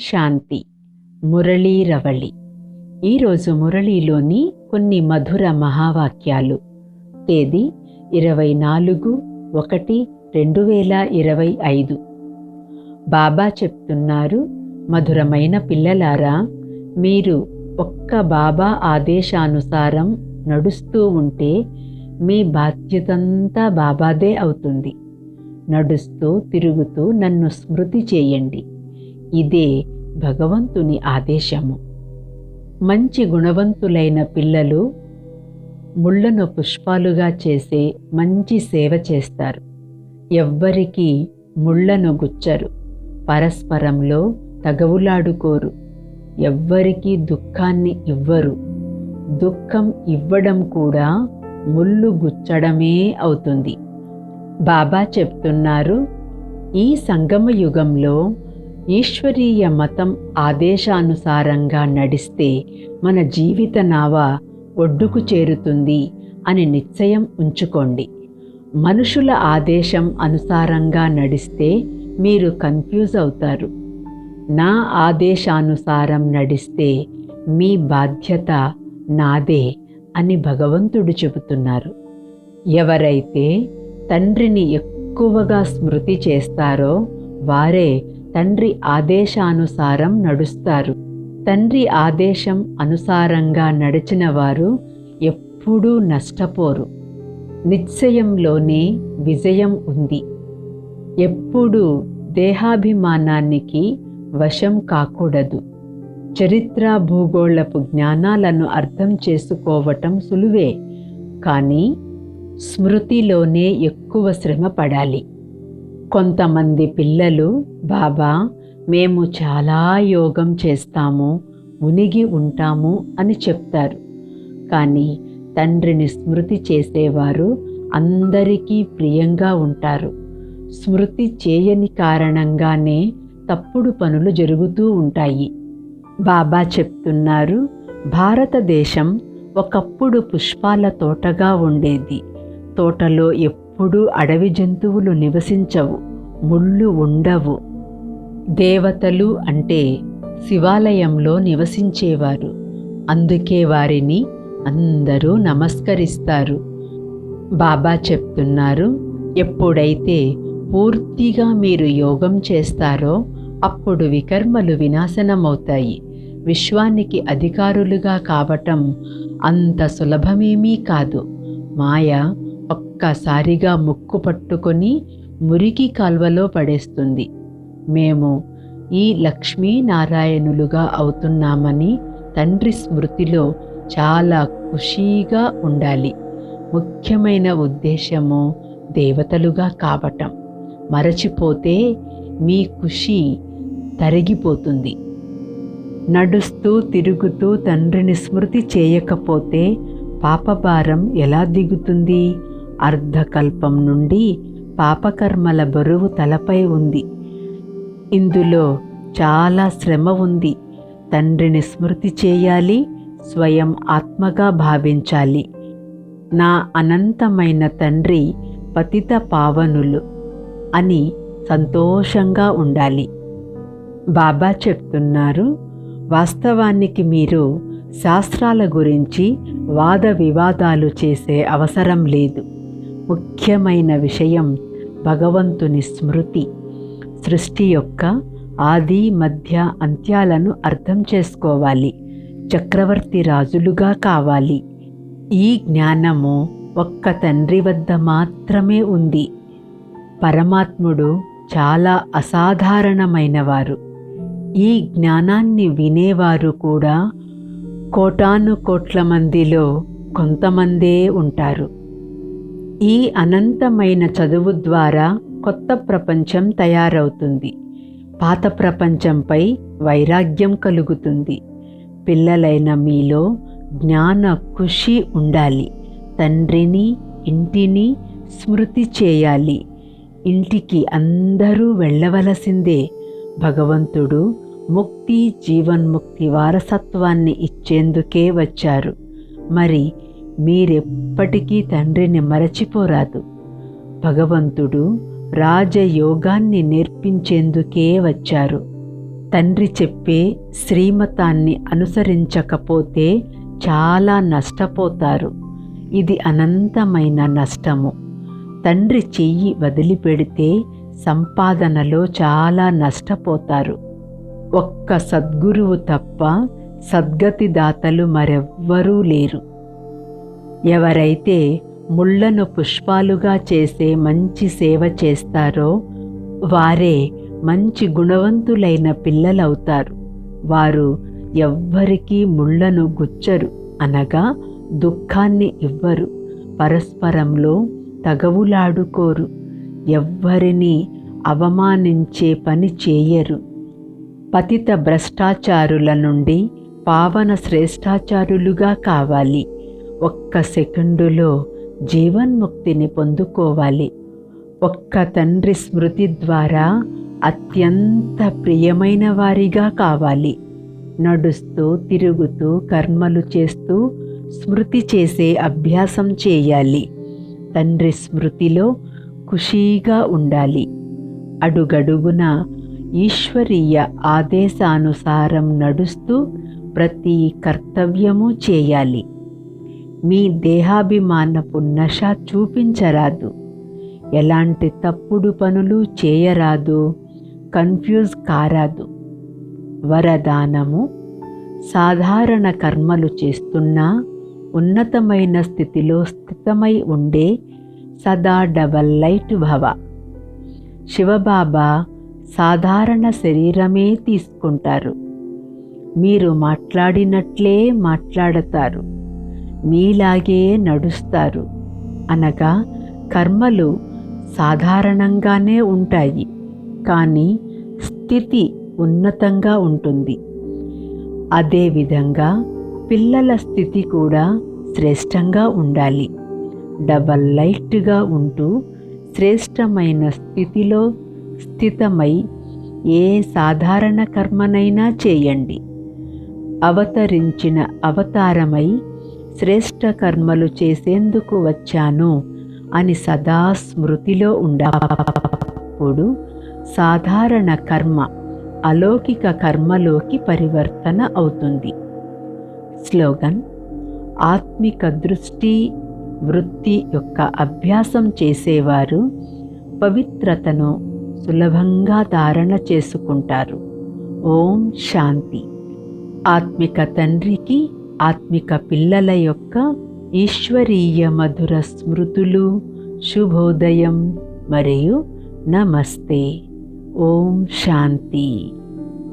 శాంతి. మురళీరవళి ఈరోజు మురళీలోని కొన్ని మధుర మహావాక్యాలు. తేదీ ఇరవై నాలుగు ఒకటి రెండు వేల ఇరవై ఐదు. బాబా చెప్తున్నారు మధురమైన పిల్లలారా మీరు ఒక్క బాబా ఆదేశానుసారం నడుస్తూ ఉంటే మీ బాధ్యతంతా బాబాదే అవుతుంది. నడుస్తూ తిరుగుతూ నన్ను స్మృతి చేయండి. ఇదే భగవంతుని ఆదేశము. మంచి గుణవంతులైన పిల్లలు ముళ్ళను పుష్పాలుగా చేసే మంచి సేవ చేస్తారు. ఎవ్వరికీ ముళ్ళను గుచ్చరు. పరస్పరంలో తగవులాడుకోరు. ఎవ్వరికీ దుఃఖాన్ని ఇవ్వరు. దుఃఖం ఇవ్వడం కూడా ముళ్ళు గుచ్చడమే అవుతుంది. బాబా చెప్తున్నారు ఈ సంగమ యుగంలో ఈశ్వరీయ మతం ఆదేశానుసారంగా నడిస్తే మన జీవిత నావ ఒడ్డుకు చేరుతుంది అని నిశ్చయం ఉంచుకోండి. మనుషుల ఆదేశం అనుసారంగా నడిస్తే మీరు కన్ఫ్యూజ్ అవుతారు. నా ఆదేశానుసారం నడిస్తే మీ బాధ్యత నాదే అని భగవంతుడు చెబుతున్నారు. ఎవరైతే తండ్రిని ఎక్కువగా స్మృతి చేస్తారో వారే తండ్రి ఆదేశానుసారం నడుస్తారు. తండ్రి ఆదేశం అనుసారంగా నడిచిన వారు ఎప్పుడూ నష్టపోరు. నిశ్చయంలోనే విజయం ఉంది. ఎప్పుడూ దేహాభిమానానికి వశం కాకూడదు. చరిత్ర భూగోళపు జ్ఞానాలను అర్థం చేసుకోవటం సులువే. కానీ స్మృతిలోనే ఎక్కువ శ్రమ పడాలి. కొంతమంది పిల్లలు బాబా మేము చాలా యోగం చేస్తాము మునిగి ఉంటాము అని చెప్తారు. కానీ తండ్రిని స్మృతి చేసేవారు అందరికీ ప్రియంగా ఉంటారు. స్మృతి చేయని కారణంగానే తప్పుడు పనులు జరుగుతూ ఉంటాయి. బాబా చెప్తున్నారు భారతదేశం ఒకప్పుడు పుష్పాల తోటగా ఉండేది. తోటలో ఎప్పుడు అడవి జంతువులు నివసించవు ముళ్ళు ఉండవు. దేవతలు అంటే శివాలయంలో నివసించేవారు. అందుకే వారిని అందరూ నమస్కరిస్తారు. బాబా చెప్తున్నారు ఎప్పుడైతే పూర్తిగా మీరు యోగం చేస్తారో అప్పుడు వికర్మలు వినాశనమవుతాయి. విశ్వానికి అధికారులుగా కావటం అంత సులభమేమీ కాదు. మాయ ఒక్కసారిగా ముక్కు పట్టుకొని మురికి కాల్వలో పడేస్తుంది. మేము ఈ లక్ష్మీనారాయణులుగా అవుతున్నామని తండ్రి స్మృతిలో చాలా ఖుషీగా ఉండాలి. ముఖ్యమైన ఉద్దేశము దేవతలుగా కావటం మరచిపోతే మీ ఖుషి తరిగిపోతుంది. నడుస్తూ తిరుగుతూ తండ్రిని స్మృతి చేయకపోతే పాపభారం ఎలా దిగుతుంది? అర్ధకల్పం నుండి పాపకర్మల బరువు తలపై ఉంది. ఇందులో చాలా శ్రమ ఉంది. తండ్రిని స్మృతి చేయాలి స్వయం ఆత్మగా భావించాలి. నా అనంతమైన తండ్రి పతిత పావనులు అని సంతోషంగా ఉండాలి. బాబా చెప్తున్నారు వాస్తవానికి మీరు శాస్త్రాల గురించి వాద వివాదాలు చేసే అవసరం లేదు. ముఖ్యమైన విషయం భగవంతుని స్మృతి. సృష్టి యొక్క ఆది మధ్య అంత్యాలను అర్థం చేసుకోవాలి. చక్రవర్తి రాజులుగా కావాలి. ఈ జ్ఞానము ఒక్క తండ్రి వద్ద మాత్రమే ఉంది. పరమాత్ముడు చాలా అసాధారణమైనవారు. ఈ జ్ఞానాన్ని వినేవారు కూడా కోటాను కోట్ల మందిలో కొంతమందే ఉంటారు. ఈ అనంతమైన చదువు ద్వారా కొత్త ప్రపంచం తయారవుతుంది. పాత ప్రపంచంపై వైరాగ్యం కలుగుతుంది. పిల్లలైన మీలో జ్ఞాన ఖుషి ఉండాలి. తండ్రిని ఇంటిని స్మృతి చేయాలి. ఇంటికి అందరూ వెళ్ళవలసిందే. భగవంతుడు ముక్తి జీవన్ముక్తి వారసత్వాన్ని ఇచ్చేందుకే వచ్చారు. మరి మీరెప్పటికీ తండ్రిని మరచిపోరాదు. భగవంతుడు రాజయోగాన్ని నేర్పించేందుకే వచ్చారు. తండ్రి చెప్పే శ్రీమతాన్ని అనుసరించకపోతే చాలా నష్టపోతారు. ఇది అనంతమైన నష్టము. తండ్రి చెయ్యి వదిలిపెడితే సంపాదనలో చాలా నష్టపోతారు. ఒక్క సద్గురువు తప్ప సద్గతిదాతలు మరెవ్వరూ లేరు. ఎవరైతే ముళ్ళను పుష్పాలుగా చేసే మంచి సేవ చేస్తారో వారే మంచి గుణవంతులైన పిల్లలవుతారు. వారు ఎవ్వరికీ ముళ్ళను గుచ్చరు అనగా దుఃఖాన్ని ఇవ్వరు. పరస్పరంలో తగవులాడుకోరు. ఎవ్వరిని అవమానించే పని చేయరు. పతిత భ్రష్టాచారుల నుండి పావన శ్రేష్టాచారులుగా కావాలి. ఒక్క సెకండులో జీవన్ముక్తిని పొందుకోవాలి. ఒక్క తండ్రి స్మృతి ద్వారా అత్యంత ప్రియమైన వారిగా కావాలి. నడుస్తూ తిరుగుతూ కర్మలు చేస్తూ స్మృతి చేసే అభ్యాసం చేయాలి. తండ్రి స్మృతిలో ఖుషీగా ఉండాలి. అడుగడుగున ఈశ్వరీయ ఆదేశానుసారం నడుస్తూ ప్రతి కర్తవ్యము చేయాలి. మీ దేహాభిమానపు నష చూపించరాదు. ఎలాంటి తప్పుడు పనులు చేయరాదు. కన్ఫ్యూజ్ కారాదు. వరదానము సాధారణ కర్మలు చేస్తున్నా ఉన్నతమైన స్థితిలో స్థితమై ఉండే సదా డబల్ లైట్ భవ. శివబాబా సాధారణ శరీరమే తీసుకుంటారు. మీరు మాట్లాడినట్లే మాట్లాడతారు. మీలాగే నడుస్తారు. అనగా కర్మలు సాధారణంగానే ఉంటాయి కానీ స్థితి ఉన్నతంగా ఉంటుంది. అదేవిధంగా పిల్లల స్థితి కూడా శ్రేష్టంగా ఉండాలి. డబల్ లైట్గా ఉంటూ శ్రేష్టమైన స్థితిలో స్థితమై ఏ సాధారణ కర్మనైనా చేయండి. అవతరించిన అవతారమై శ్రేష్ట కర్మలు చేసేందుకు వచ్చాను అని సదా స్మృతిలో ఉండప్పుడు సాధారణ కర్మ అలౌకిక కర్మలోకి పరివర్తన అవుతుంది. స్లోగన్ ఆత్మిక దృష్టి వృత్తి యొక్క అభ్యాసం చేసేవారు పవిత్రతను సులభంగా ధారణ చేసుకుంటారు. ఓం శాంతి. ఆత్మిక తండ్రికి ఆత్మిక పిల్లల యొక్క ఈశ్వరీయ మధుర స్మృతులు. శుభోదయం మరియు నమస్తే. ఓం శాంతి.